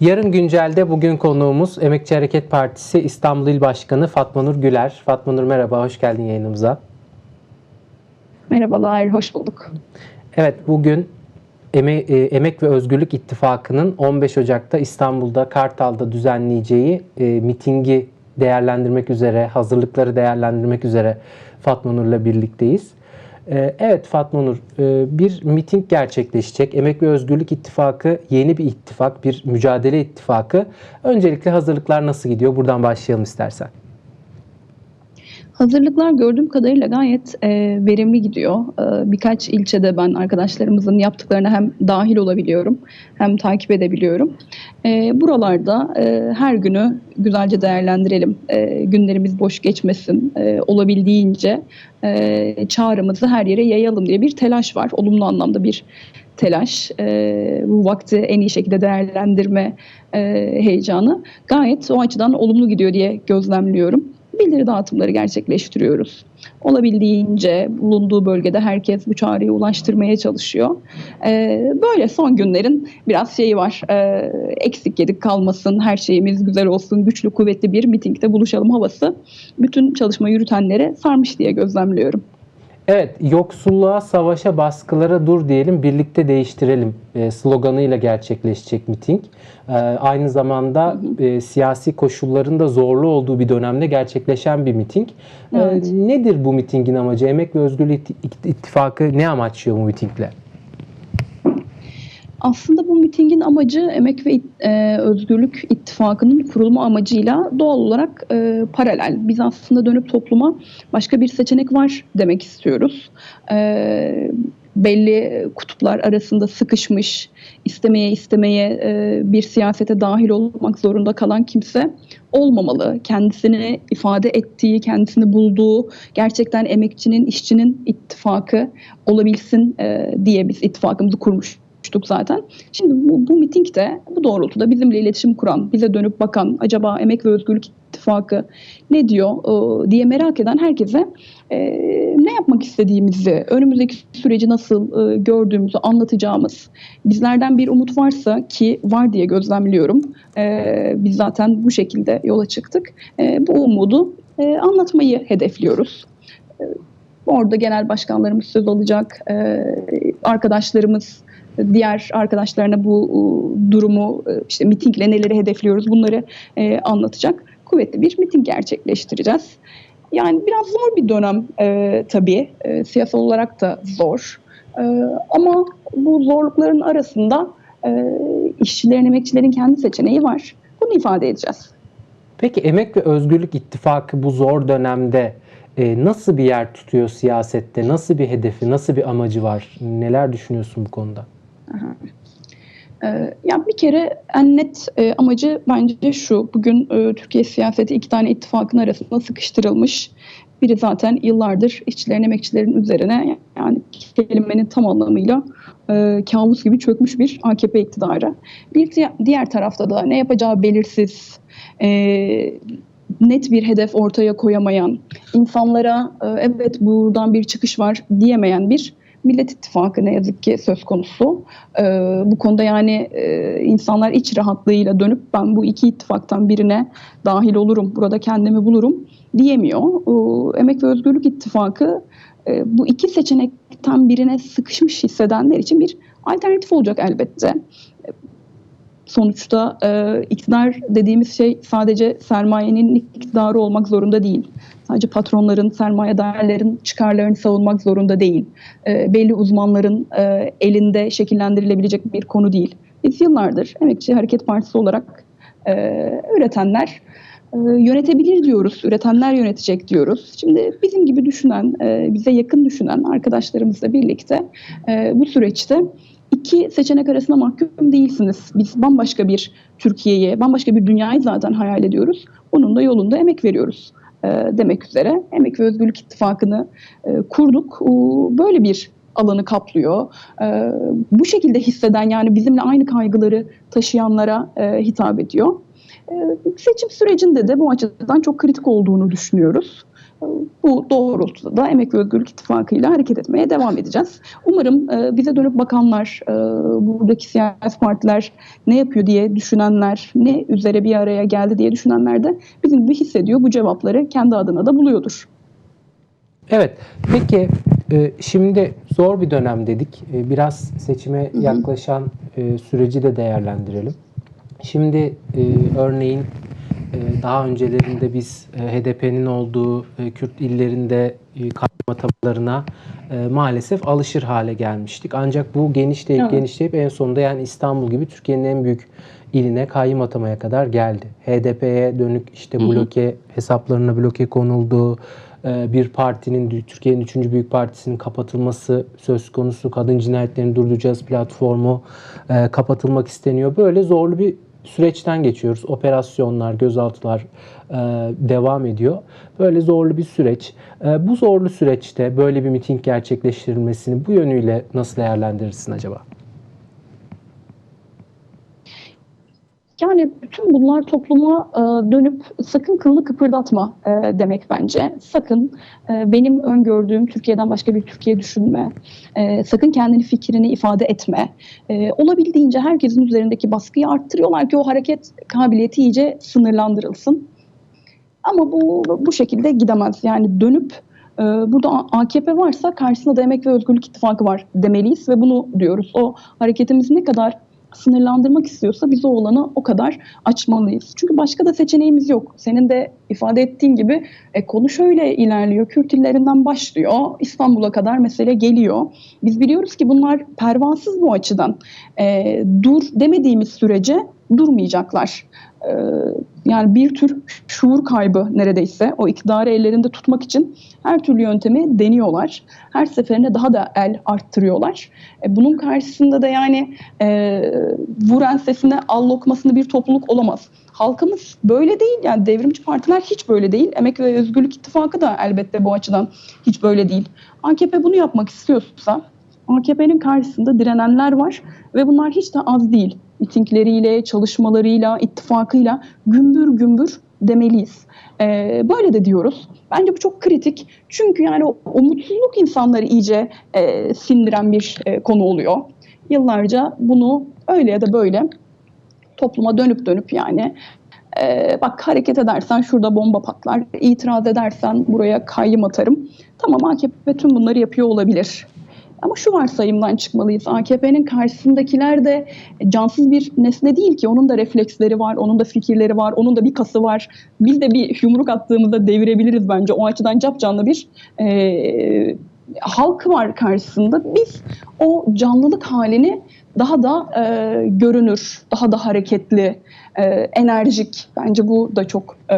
Yarın güncelde bugün konuğumuz Emekçi Hareket Partisi İstanbul İl Başkanı Fatma Nur Güler. Fatma Nur merhaba, hoş geldin yayınımıza. Merhabalar, hoş bulduk. Evet, bugün e, Emek ve Özgürlük İttifakı'nın 15 Ocak'ta İstanbul'da Kartal'da düzenleyeceği e, mitingi değerlendirmek üzere, hazırlıkları değerlendirmek üzere Fatma Nur'la birlikteyiz. E, Evet Fatma Nur, e, bir miting gerçekleşecek. Emek ve Özgürlük İttifakı yeni bir ittifak, bir mücadele ittifakı. Öncelikle hazırlıklar nasıl gidiyor? Buradan başlayalım istersen. Hazırlıklar gördüğüm kadarıyla gayet e, verimli gidiyor. E, birkaç ilçede ben arkadaşlarımızın yaptıklarına hem dahil olabiliyorum hem takip edebiliyorum. E, buralarda e, her günü güzelce değerlendirelim. E, günlerimiz boş geçmesin. E, olabildiğince e, çağrımızı her yere yayalım diye bir telaş var. Olumlu anlamda bir telaş, e, bu vakti en iyi şekilde değerlendirme e, heyecanı gayet o açıdan olumlu gidiyor diye gözlemliyorum. Bildiri dağıtımları gerçekleştiriyoruz. Olabildiğince bulunduğu bölgede herkes bu çağrıyı ulaştırmaya çalışıyor. E, böyle son günlerin biraz şeyi var, e, eksik yedik kalmasın, her şeyimiz güzel olsun, güçlü kuvvetli bir mitingde buluşalım havası bütün çalışma yürütenlere sarmış diye gözlemliyorum. Evet, yoksulluğa, savaşa, baskılara dur diyelim, birlikte değiştirelim e, sloganıyla gerçekleşecek miting. E, aynı zamanda e, siyasi koşulların da zorlu olduğu bir dönemde gerçekleşen bir miting. Evet. nedir bu mitingin amacı? Emek ve Özgürlük İt- İttifakı ne amaçlıyor bu mitingle? Aslında bu mitingin amacı Emek ve e, Özgürlük İttifakı'nın kurulma amacıyla doğal olarak e, paralel. Biz aslında dönüp topluma başka bir seçenek var demek istiyoruz. E, belli kutuplar arasında sıkışmış, istemeye istemeye e, bir siyasete dahil olmak zorunda kalan kimse olmamalı. Kendisini ifade ettiği, kendisini bulduğu, gerçekten emekçinin, işçinin ittifakı olabilsin e, diye biz ittifakımızı kurmuş konuştuk zaten. Şimdi bu, bu mitingde bu doğrultuda bizimle iletişim kuran, bize dönüp bakan, acaba Emek ve Özgürlük İttifakı ne diyor e, diye merak eden herkese e, ne yapmak istediğimizi, önümüzdeki süreci nasıl e, gördüğümüzü anlatacağımız, bizlerden bir umut varsa ki var diye gözlemliyorum. E, biz zaten bu şekilde yola çıktık. E, bu umudu e, anlatmayı hedefliyoruz. E, Orada genel başkanlarımız söz alacak, e, arkadaşlarımız diğer arkadaşlarına bu e, durumu e, işte mitingle neleri hedefliyoruz bunları e, anlatacak kuvvetli bir miting gerçekleştireceğiz. Yani biraz zor bir dönem e, tabii e, siyasal olarak da zor E, ama bu zorlukların arasında e, işçilerin emekçilerin kendi seçeneği var. Bunu ifade edeceğiz. Peki Emek ve Özgürlük İttifakı bu zor dönemde e, nasıl bir yer tutuyor siyasette? Nasıl bir hedefi, nasıl bir amacı var? Neler düşünüyorsun bu konuda? Ee, yani bir kere en net e, amacı bence şu. Bugün e, Türkiye siyaseti iki tane ittifakın arasında sıkıştırılmış. Biri zaten yıllardır işçilerin, emekçilerin üzerine yani kelimenin tam anlamıyla e, kabus gibi çökmüş bir AKP iktidarı. Bir di- diğer tarafta da ne yapacağı belirsiz, e, net bir hedef ortaya koyamayan, insanlara e, evet buradan bir çıkış var diyemeyen bir Millet İttifakı ne yazık ki söz konusu. Ee, bu konuda yani e, insanlar iç rahatlığıyla dönüp ben bu iki ittifaktan birine dahil olurum, burada kendimi bulurum diyemiyor. Ee, Emek ve Özgürlük İttifakı e, bu iki seçenekten birine sıkışmış hissedenler için bir alternatif olacak elbette. Sonuçta e, iktidar dediğimiz şey sadece sermayenin iktidarı olmak zorunda değil. Sadece patronların, sermayedarların çıkarlarını savunmak zorunda değil. E, belli uzmanların e, elinde şekillendirilebilecek bir konu değil. Biz yıllardır Emekçi Hareket Partisi olarak e, üretenler e, yönetebilir diyoruz, üretenler yönetecek diyoruz. Şimdi bizim gibi düşünen, e, bize yakın düşünen arkadaşlarımızla birlikte e, bu süreçte iki seçenek arasında mahkum değilsiniz. Biz bambaşka bir Türkiye'yi, bambaşka bir dünyayı zaten hayal ediyoruz. Onun da yolunda emek veriyoruz e, demek üzere. Emek ve Özgürlük İttifakı'nı e, kurduk. E, böyle bir alanı kaplıyor. E, bu şekilde hisseden yani bizimle aynı kaygıları taşıyanlara e, hitap ediyor. E, seçim sürecinde de bu açıdan çok kritik olduğunu düşünüyoruz. Bu doğrultuda da Emek ve Özgürlük İttifakı ile hareket etmeye devam edeceğiz. Umarım e, bize dönüp bakanlar, e, buradaki siyasi partiler ne yapıyor diye düşünenler, ne üzere bir araya geldi diye düşünenler de bizim gibi hissediyor. Bu cevapları kendi adına da buluyordur. Evet. Peki e, şimdi zor bir dönem dedik. E, Biraz seçime yaklaşan e, süreci de değerlendirelim. Şimdi örneğin daha öncelerinde biz e, HDP'nin olduğu e, Kürt illerinde e, kayyum atamalarına e, maalesef alışır hale gelmiştik. Ancak bu genişleyip Evet. genişleyip en sonunda yani İstanbul gibi Türkiye'nin en büyük iline kayyum atamaya kadar geldi. HDP'ye dönük işte bloke hesaplarına bloke konuldu. Ee, Bir partinin Türkiye'nin üçüncü büyük partisinin kapatılması söz konusu. Kadın cinayetlerini durduracağız platformu kapatılmak isteniyor. Böyle zorlu bir süreçten geçiyoruz. Operasyonlar, gözaltılar e, devam ediyor. Böyle zorlu bir süreç. E, Bu zorlu süreçte böyle bir miting gerçekleştirilmesini bu yönüyle nasıl değerlendirirsin acaba? Yani bütün bunlar topluma e, dönüp sakın kılını kıpırdatma e, demek bence. Sakın e, benim öngördüğüm Türkiye'den başka bir Türkiye düşünme. E, sakın kendini fikrini ifade etme. Olabildiğince herkesin üzerindeki baskıyı arttırıyorlar ki o hareket kabiliyeti iyice sınırlandırılsın. Ama bu bu şekilde gidemez. Yani dönüp burada AKP varsa karşısında da Emek ve Özgürlük İttifakı var demeliyiz ve bunu diyoruz. O hareketimizi ne kadar sınırlandırmak istiyorsa biz o olanı o kadar açmalıyız. Çünkü başka da seçeneğimiz yok. Senin de ifade ettiğin gibi e, konu şöyle ilerliyor. Kürt illerinden başlıyor. İstanbul'a kadar mesele geliyor. Biz biliyoruz ki bunlar pervasız bu açıdan. E, dur demediğimiz sürece durmayacaklar. E, yani bir tür şuur kaybı neredeyse o iktidarı ellerinde tutmak için her türlü yöntemi deniyorlar. Her seferinde daha da el arttırıyorlar. E, bunun karşısında da yani e, vuran al lokmasını bir topluluk olamaz. Halkımız böyle değil yani devrimci partiler hiç böyle değil. Emek ve Özgürlük İttifakı da elbette bu açıdan hiç böyle değil. AKP bunu yapmak istiyorsa AKP'nin karşısında direnenler var ve bunlar hiç de az değil. Mitingleriyle, çalışmalarıyla, ittifakıyla gümbür gümbür demeliyiz. Ee, böyle de diyoruz. Bence bu çok kritik. Çünkü yani o, o insanları iyice e, sindiren bir e, konu oluyor. Yıllarca bunu öyle ya da böyle topluma dönüp dönüp yani e, bak hareket edersen şurada bomba patlar, itiraz edersen buraya kayyım atarım. Tamam AKP tüm bunları yapıyor olabilir. Ama şu varsayımdan çıkmalıyız. AKP'nin karşısındakiler de cansız bir nesne değil ki. Onun da refleksleri var, onun da fikirleri var, onun da bir kası var. Biz de bir yumruk attığımızda devirebiliriz bence. O açıdan capcanlı bir e, halk var karşısında. Biz o canlılık halini daha da e, görünür, daha da hareketli, e, enerjik. Bence bu da çok e,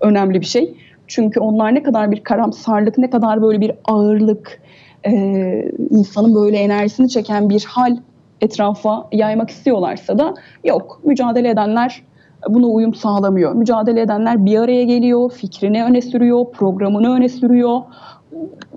önemli bir şey. Çünkü onlar ne kadar bir karamsarlık, ne kadar böyle bir ağırlık, e, insanın böyle enerjisini çeken bir hal etrafa yaymak istiyorlarsa da yok. Mücadele edenler buna uyum sağlamıyor. Mücadele edenler bir araya geliyor, fikrini öne sürüyor, programını öne sürüyor.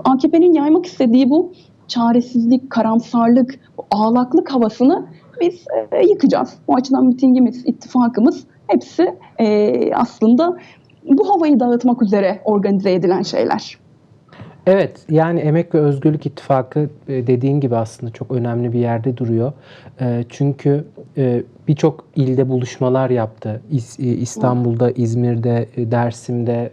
AKP'nin yaymak istediği bu çaresizlik, karamsarlık, ağlaklık havasını biz e, yıkacağız. O açıdan mitingimiz, ittifakımız hepsi e, aslında bu havayı dağıtmak üzere organize edilen şeyler. Evet yani Emek ve Özgürlük İttifakı e, dediğin gibi aslında çok önemli bir yerde duruyor. E, Çünkü e, birçok ilde buluşmalar yaptı. İs- İstanbul'da, İzmir'de, Dersim'de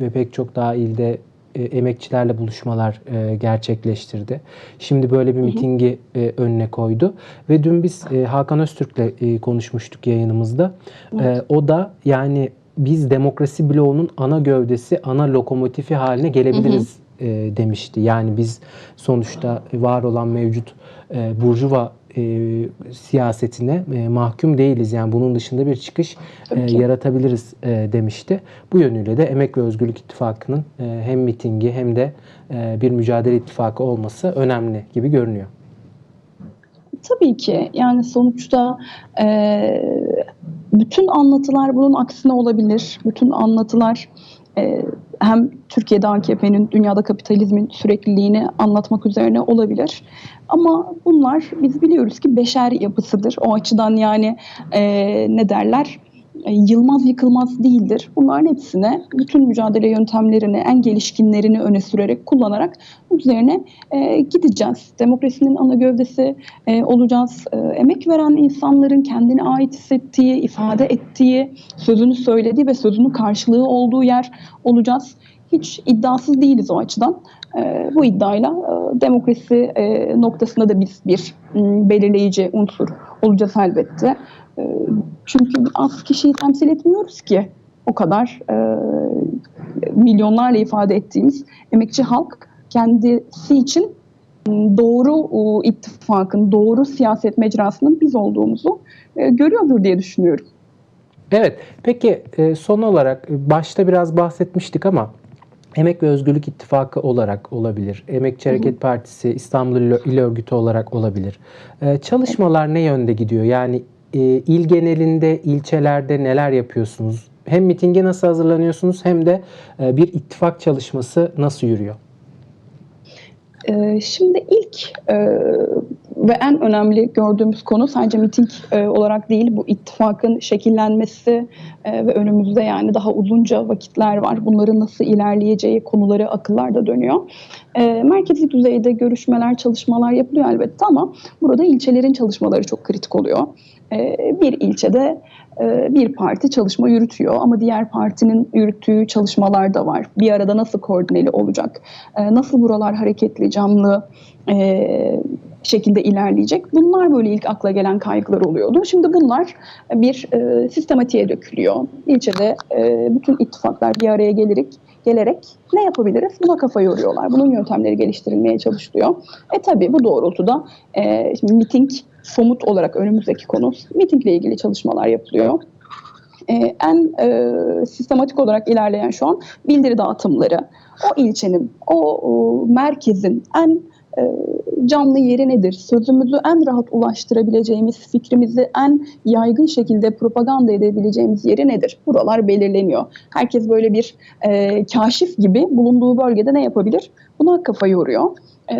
ve pek çok daha ilde emekçilerle buluşmalar gerçekleştirdi. Şimdi böyle bir mitingi önüne koydu. Ve dün biz Hakan Öztürk'le konuşmuştuk yayınımızda. E, O da yani biz demokrasi bloğunun ana gövdesi, ana lokomotifi haline gelebiliriz e, demişti. Yani biz sonuçta var olan mevcut e, burjuva e, siyasetine e, mahkum değiliz. Yani bunun dışında bir çıkış e, yaratabiliriz e, demişti. Bu yönüyle de Emek ve Özgürlük İttifakı'nın e, hem mitingi hem de e, bir mücadele ittifakı olması önemli gibi görünüyor. Tabii ki yani sonuçta e, bütün anlatılar bunun aksine olabilir. Bütün anlatılar e, hem Türkiye'de AKP'nin, dünyada kapitalizmin sürekliliğini anlatmak üzerine olabilir. Ama bunlar biz biliyoruz ki beşer yapısıdır. O açıdan yani e, ne derler? E, yılmaz yıkılmaz değildir. Bunların hepsine bütün mücadele yöntemlerini, en gelişkinlerini öne sürerek, kullanarak üzerine e, gideceğiz. Demokrasinin ana gövdesi e, olacağız. E, emek veren insanların kendine ait hissettiği, ifade ettiği, sözünü söylediği ve sözünün karşılığı olduğu yer olacağız. Hiç iddiasız değiliz o açıdan. E, bu iddiayla e, demokrasi e, noktasında da biz bir m, belirleyici unsur olacağız elbette. E, çünkü az kişiyi temsil etmiyoruz ki o kadar e, milyonlarla ifade ettiğimiz emekçi halk kendisi için m, doğru ittifakın, doğru siyaset mecrasının biz olduğumuzu e, görüyordur diye düşünüyorum. Evet. Peki son olarak başta biraz bahsetmiştik ama Emek ve Özgürlük İttifakı olarak olabilir. Emekçi Hareket Partisi İstanbul İl Örgütü olarak olabilir. E, Çalışmalar ne yönde gidiyor? Yani e, il genelinde, ilçelerde neler yapıyorsunuz? Hem mitinge nasıl hazırlanıyorsunuz hem de e, bir ittifak çalışması nasıl yürüyor? Ee, Şimdi ilk e, ve en önemli gördüğümüz konu sadece miting e, olarak değil bu ittifakın şekillenmesi e, ve önümüzde yani daha uzunca vakitler var. Bunların nasıl ilerleyeceği konuları akıllarda dönüyor. E, Merkezi düzeyde görüşmeler, çalışmalar yapılıyor elbette ama burada ilçelerin çalışmaları çok kritik oluyor. E, Bir ilçede e, bir parti çalışma yürütüyor ama diğer partinin yürüttüğü çalışmalar da var. Bir arada nasıl koordineli olacak? E, Nasıl buralar hareketli, canlı e, şekilde ilerleyecek? Bunlar böyle ilk akla gelen kaygılar oluyordu. Şimdi bunlar bir e, sistematiğe dökülüyor. İlçede e, bütün ittifaklar bir araya gelerek gelerek ne yapabiliriz? Buna kafa yoruyorlar. Bunun yöntemleri geliştirilmeye çalışılıyor. E tabii bu doğrultuda e, şimdi miting somut olarak önümüzdeki konu mitingle ilgili çalışmalar yapılıyor. Ee, en e, sistematik olarak ilerleyen şu an bildiri dağıtımları. O ilçenin, o, o merkezin en e, canlı yeri nedir? Sözümüzü en rahat ulaştırabileceğimiz, fikrimizi en yaygın şekilde propaganda edebileceğimiz yeri nedir? Buralar belirleniyor. Herkes böyle bir e, kaşif gibi bulunduğu bölgede ne yapabilir? Buna kafa yoruyor. E,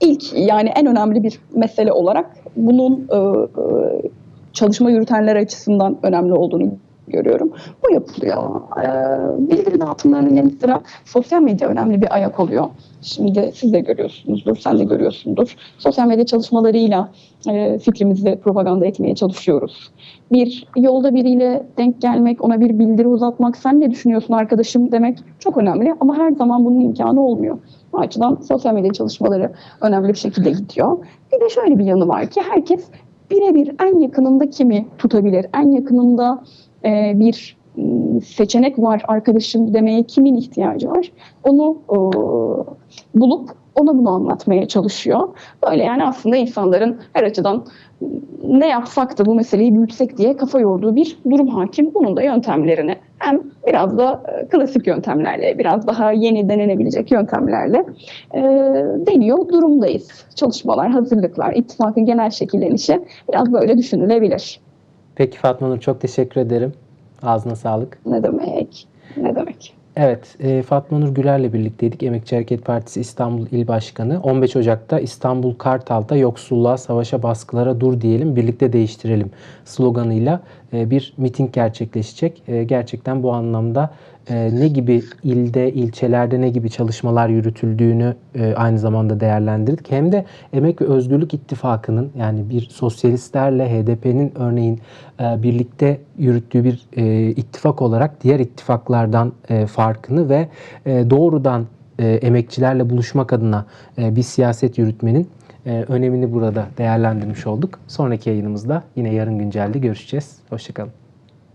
ilk yani en önemli bir mesele olarak bunun e, e, çalışma yürütenler açısından önemli olduğunu görüyorum. Bu yapılıyor. Ee, bildiri dağıtımlarının yanı sıra sosyal medya önemli bir ayak oluyor. Şimdi siz de görüyorsunuzdur, sen de görüyorsundur. Sosyal medya çalışmalarıyla e, fikrimizi propaganda etmeye çalışıyoruz. Bir yolda biriyle denk gelmek, ona bir bildiri uzatmak, sen ne düşünüyorsun arkadaşım demek çok önemli ama her zaman bunun imkanı olmuyor. Bu açıdan sosyal medya çalışmaları önemli bir şekilde gidiyor. Bir de şöyle bir yanı var ki herkes birebir en yakınında kimi tutabilir, en yakınında e, bir seçenek var arkadaşım demeye kimin ihtiyacı var? Onu e, bulup ona bunu anlatmaya çalışıyor. Böyle yani aslında insanların her açıdan ne yapsak da bu meseleyi büyütsek diye kafa yorduğu bir durum hakim. Bunun da yöntemlerini hem biraz da e, klasik yöntemlerle, biraz daha yeni denenebilecek yöntemlerle e, deniyor durumdayız. Çalışmalar, hazırlıklar, ittifakın genel şekillenişi biraz böyle düşünülebilir. Peki Fatma Nur çok teşekkür ederim. Ağzına sağlık. Ne demek? Ne demek? Evet, e, Fatma Nur Güler'le birlikteydik. Emekçi Hareket Partisi İstanbul İl Başkanı. 15 Ocak'ta İstanbul Kartal'da yoksulluğa, savaşa, baskılara dur diyelim, birlikte değiştirelim sloganıyla e, bir miting gerçekleşecek. E, gerçekten bu anlamda e, ne gibi ilde, ilçelerde ne gibi çalışmalar yürütüldüğünü e, aynı zamanda değerlendirdik. Hem de Emek ve Özgürlük İttifakı'nın yani bir sosyalistlerle HDP'nin örneğin e, birlikte yürüttüğü bir e, ittifak olarak diğer ittifaklardan e, farkını ve e, doğrudan e, emekçilerle buluşmak adına e, bir siyaset yürütmenin e, önemini burada değerlendirmiş olduk. Sonraki yayınımızda yine yarın güncelde görüşeceğiz. Hoşçakalın.